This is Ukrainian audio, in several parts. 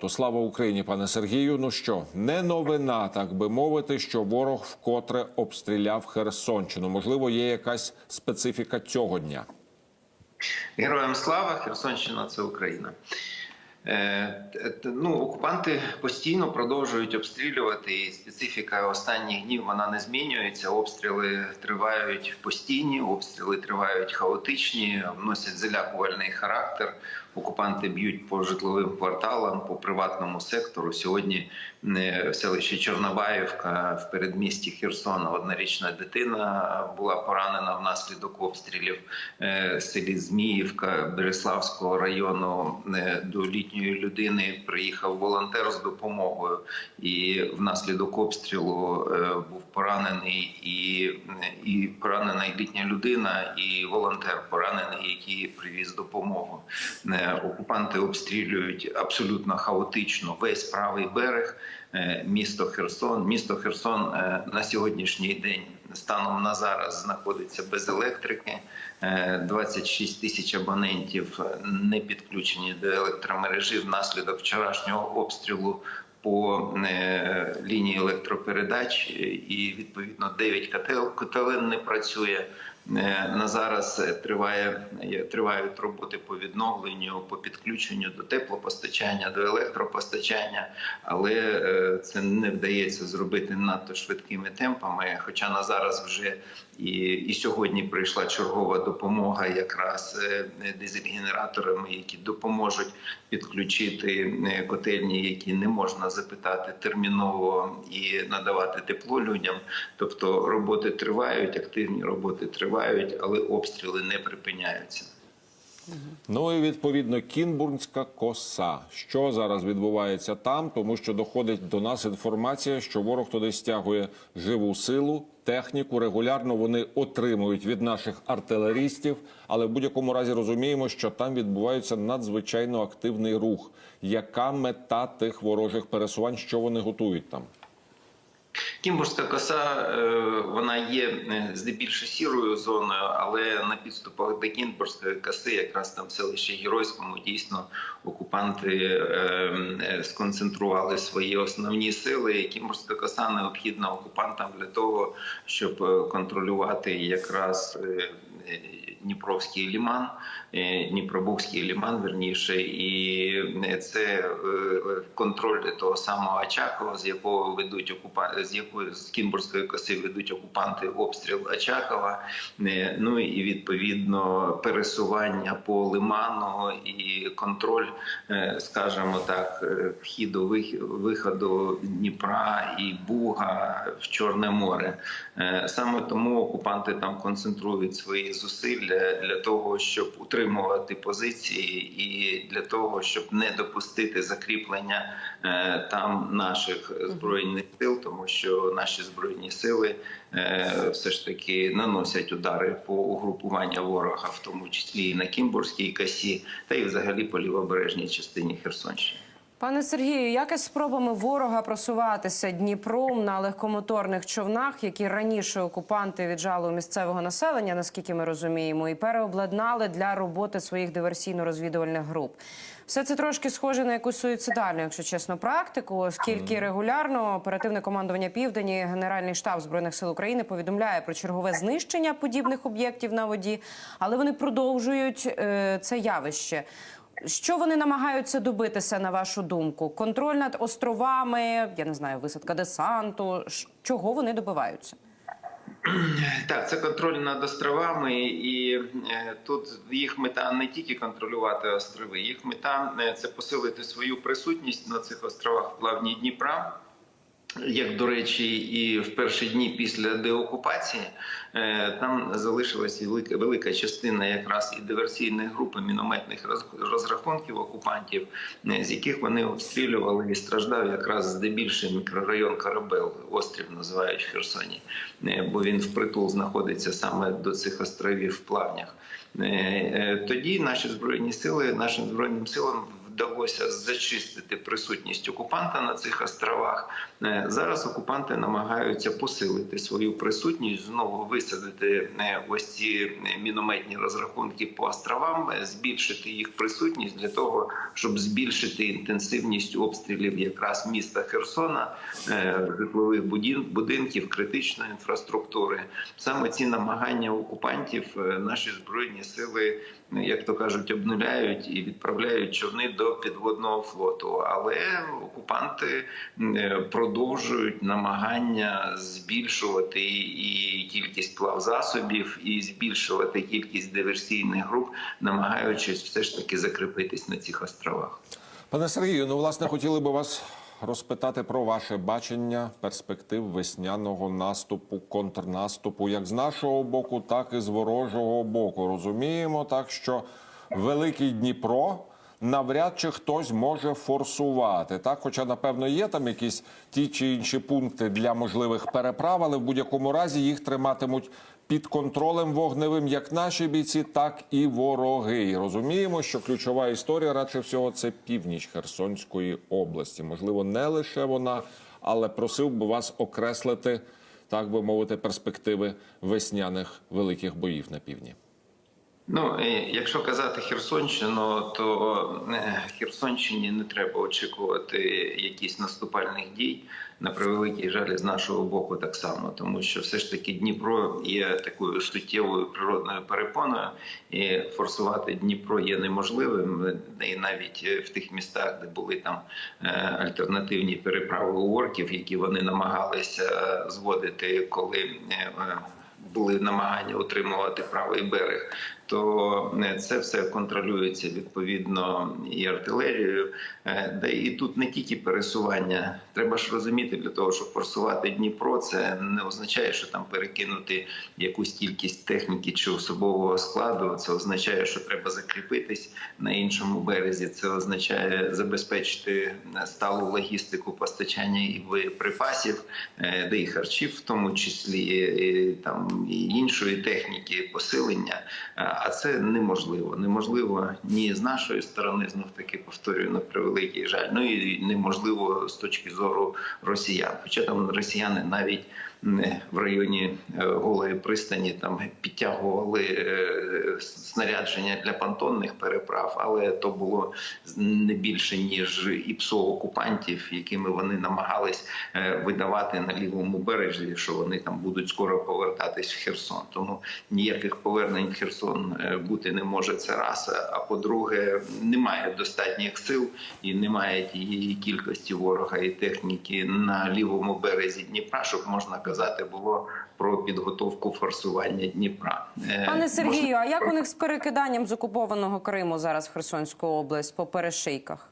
То слава Україні, пане Сергію. Ну що, не новина, так би мовити, що ворог вкотре обстріляв Херсонщину. Можливо, є якась специфіка цього дня. Героям слава, Херсонщина це Україна. Е, ну, окупанти постійно продовжують обстрілювати, і специфіка останніх днів вона не змінюється. Обстріли тривають постійні, обстріли тривають хаотичні, носять залякувальний характер. Окупанти б'ють по житловим кварталам, по приватному сектору. Сьогодні е, в селищі Чорнобаївка в передмісті Херсона однорічна дитина була поранена внаслідок обстрілів Е, в селі Зміївка Береславського району е, до літньої людини приїхав волонтер з допомогою, і внаслідок обстрілу був поранений і, і поранена літня людина, і волонтер поранений, який привіз допомогу. Е, Окупанти обстрілюють абсолютно хаотично весь правий берег. е, Місто Херсон, місто Херсон е, на сьогоднішній день станом на зараз знаходиться без електрики. Е, 26 тисяч абонентів не підключені до електромережі внаслідок вчорашнього обстрілу по лінії електропередач, і відповідно 9 котел котелень не працює. Е, На зараз е, триває тривають роботи по відновленню, по підключенню до теплопостачання, до електропостачання, але е, це не вдається зробити надто швидкими темпами. Хоча на зараз вже і, і сьогодні прийшла чергова допомога, якраз дизель-генераторами, які допоможуть підключити котельні, які не можна запитати терміново і надавати тепло людям. Тобто роботи тривають, активні роботи тривають, але обстріли не припиняються. Ну і відповідно Кінбурнська коса. Що зараз відбувається там? Тому що доходить до нас інформація, що ворог туди стягує живу силу, техніку. Регулярно вони отримують від наших артилерістів, але в будь-якому разі розуміємо, що там відбувається надзвичайно активний рух. Яка мета тих ворожих пересувань? Що вони готують там? Кімбурська коса е, вона є е, здебільшого сірою зоною, але на підступах до Кімбурської коси, якраз там в селищі Геройському, дійсно окупанти е, сконцентрували свої основні сили. Кімбурська коса необхідна окупантам для того, щоб контролювати якраз. Дніпровський ліман, е, Дніпробухський ліман, верніше, і це е, контроль того самого Очакова, з якого ведуть окупа... з якої з Кімбурської коси ведуть окупанти обстріл Очакова. Ну і відповідно пересування по лиману і контроль, е, скажімо так, е, вхіду вих- виходу Дніпра і Буга в Чорне море. Е, Саме тому окупанти там концентрують свої зусилля для того, щоб утримувати позиції, і для того, щоб не допустити закріплення е, там наших збройних сил, тому що наші збройні сили е, все ж таки наносять удари по угрупуванню ворога, в тому числі і на Кімбурзькій косі, та й взагалі по лівобережній частині Херсонщини. Пане Сергію, як із спробами ворога просуватися Дніпром на легкомоторних човнах, які раніше окупанти віджали у місцевого населення, наскільки ми розуміємо, і переобладнали для роботи своїх диверсійно-розвідувальних груп? Все це трошки схоже на якусь суїцидальну, якщо чесно, практику, оскільки регулярно оперативне командування Південь і Генеральний штаб збройних сил України повідомляє про чергове знищення подібних об'єктів на воді, але вони продовжують е, це явище. Що вони намагаються добитися, на вашу думку? Контроль над островами, я не знаю, висадка десанту. Чого вони добиваються? Так, це контроль над островами, і е, тут їх мета не тільки контролювати острови, їх мета е, це посилити свою присутність на цих островах в плавні Дніпра. Як до речі, і в перші дні після деокупації е, там залишилася велика, велика частина якраз і диверсійної групи мінометних роз- розрахунків окупантів, е, з яких вони обстрілювали і страждав якраз здебільшого мікрорайон Карабел, острів називають в Херсоні, е, бо він впритул знаходиться саме до цих островів в плавнях. Тоді наші збройні сили, нашим збройним силам вдалося зачистити присутність окупанта на цих островах. Е, Зараз окупанти намагаються посилити свою присутність, знову висадити е, ось ці е, мінометні розрахунки по островам, збільшити їх присутність для того, щоб збільшити інтенсивність обстрілів якраз міста Херсона, житлових будинків, критичної інфраструктури. Саме ці намагання окупантів наші збройні сили, е, як то кажуть, обнуляють і відправляють човни до підводного флоту. Але окупанти е, продовжують намагання збільшувати і кількість плавзасобів, і збільшувати кількість диверсійних груп, намагаючись все ж таки закріпитись на цих островах. Пане Сергію, ну власне хотіли би вас розпитати про ваше бачення перспектив весняного наступу, контрнаступу, як з нашого боку, так і з ворожого боку. Розуміємо так, що Великий Дніпро. Навряд чи хтось може форсувати, так хоча напевно є там якісь ті чи інші пункти для можливих переправ, але в будь-якому разі їх триматимуть під контролем вогневим як наші бійці, так і вороги. І розуміємо, що ключова історія радше всього це північ Херсонської області. Можливо, не лише вона, але просив би вас окреслити, так би мовити, перспективи весняних великих боїв на півдні. Ну, е, якщо казати Херсонщину, то е, Херсонщині не треба очікувати якісь наступальних дій. На превеликий жаль, з нашого боку так само, тому що все ж таки Дніпро є такою суттєвою природною перепоною, і форсувати Дніпро є неможливим. І навіть е, в тих містах, де були там е, альтернативні переправи орків, які вони намагалися зводити, коли е, е, були намагання утримувати правий берег, то е, це все контролюється відповідно і артилерією. Де і тут не тільки пересування. Треба ж розуміти, для того, щоб форсувати Дніпро, це не означає, що там перекинути якусь кількість техніки чи особового складу. Це означає, що треба закріпитись на іншому березі. Це означає забезпечити сталу логістику постачання і боєприпасів, де і харчів, в тому числі і, там і іншої техніки, посилення. А це неможливо. Неможливо ні з нашої сторони, знов таки повторюю на превеликий жаль. Ну і неможливо з точки зору росіян. Хоча там росіяни навіть в районі е, голої пристані там підтягували е, снарядження для понтонних переправ, але то було не більше ніж ІПСО окупантів, якими вони намагались е, видавати на лівому березі, що вони там будуть скоро повертатись в Херсон. Тому ніяких повернень в Херсон бути не може. Це раз. А по-друге, немає достатніх сил і немає тієї кількості ворога і техніки на лівому березі Дніпра, щоб можна було про підготовку форсування Дніпра. Е, Пане Сергію, можна- а як у них з перекиданням з окупованого Криму зараз в Херсонську область по перешийках?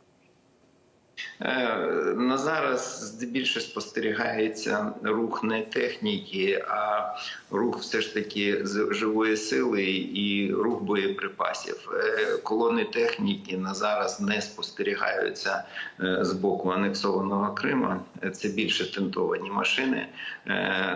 Е, На зараз здебільшого спостерігається рух не техніки, а рух все ж таки живої сили і рух боєприпасів. Е, Колони техніки на зараз не спостерігаються е, з боку анексованого Крима. Це більше тентовані машини,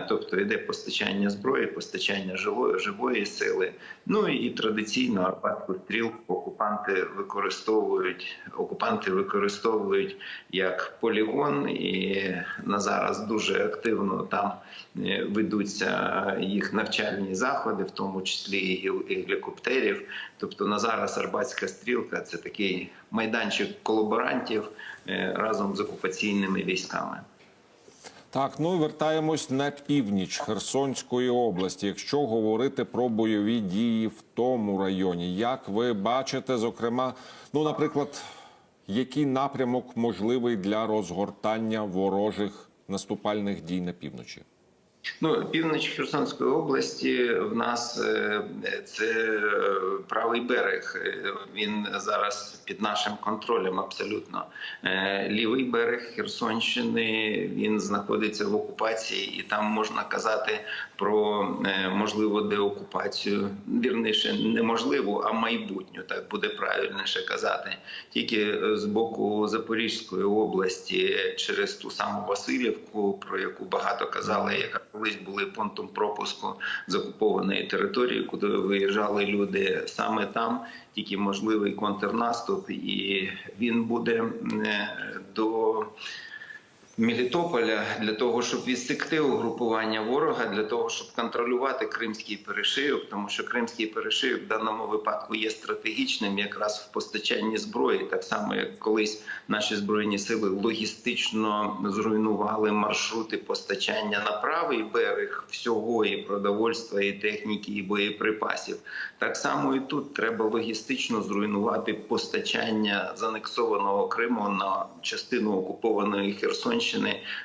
тобто йде постачання зброї, постачання живої живої сили. Ну і традиційно арбатську стрілку окупанти використовують. Окупанти використовують як полігон, і на зараз дуже активно там е, ведуться їх навчальні заходи, в тому числі і гелікоптерів. Тобто на зараз Арбатська стрілка це такий майданчик колаборантів е, разом з окупаційними військами. Так, ну вертаємось на північ Херсонської області. Якщо говорити про бойові дії в тому районі, як ви бачите, зокрема, ну, наприклад, який напрямок можливий для розгортання ворожих наступальних дій на півночі? Ну, північ Херсонської області в нас е, це е, правий берег. Е, Він зараз під нашим контролем абсолютно. Лівий берег Херсонщини він знаходиться в окупації, і там можна казати про можливо деокупацію. Вірніше, неможливо, а майбутню, так буде правильніше казати. Тільки з боку Запорізької області через ту саму Васильівку, про яку багато казали, яка колись були пунктом пропуску з окупованої території, куди виїжджали люди саме там. Тільки можливий контрнаступ, і він буде е, до Мелітополя для того, щоб відсекти угрупування ворога, для того, щоб контролювати кримський перешийок, тому що кримський перешийок в даному випадку є стратегічним якраз в постачанні зброї, так само як колись наші збройні сили логістично зруйнували маршрути постачання на правий берег всього і продовольства, і техніки, і боєприпасів. Так само і тут треба логістично зруйнувати постачання з анексованого Криму на частину окупованої Херсонщини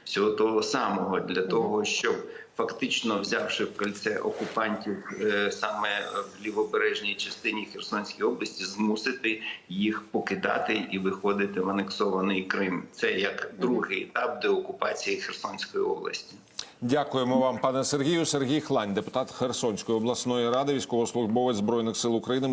всього того самого для того, щоб фактично взявши в кольце окупантів е, саме в лівобережній частині Херсонської області, змусити їх покидати і виходити в анексований Крим. Це як другий етап деокупації Херсонської області. Дякуємо вам, пане Сергію. Сергій Хлань, депутат Херсонської обласної ради, військовослужбовець збройних сил України.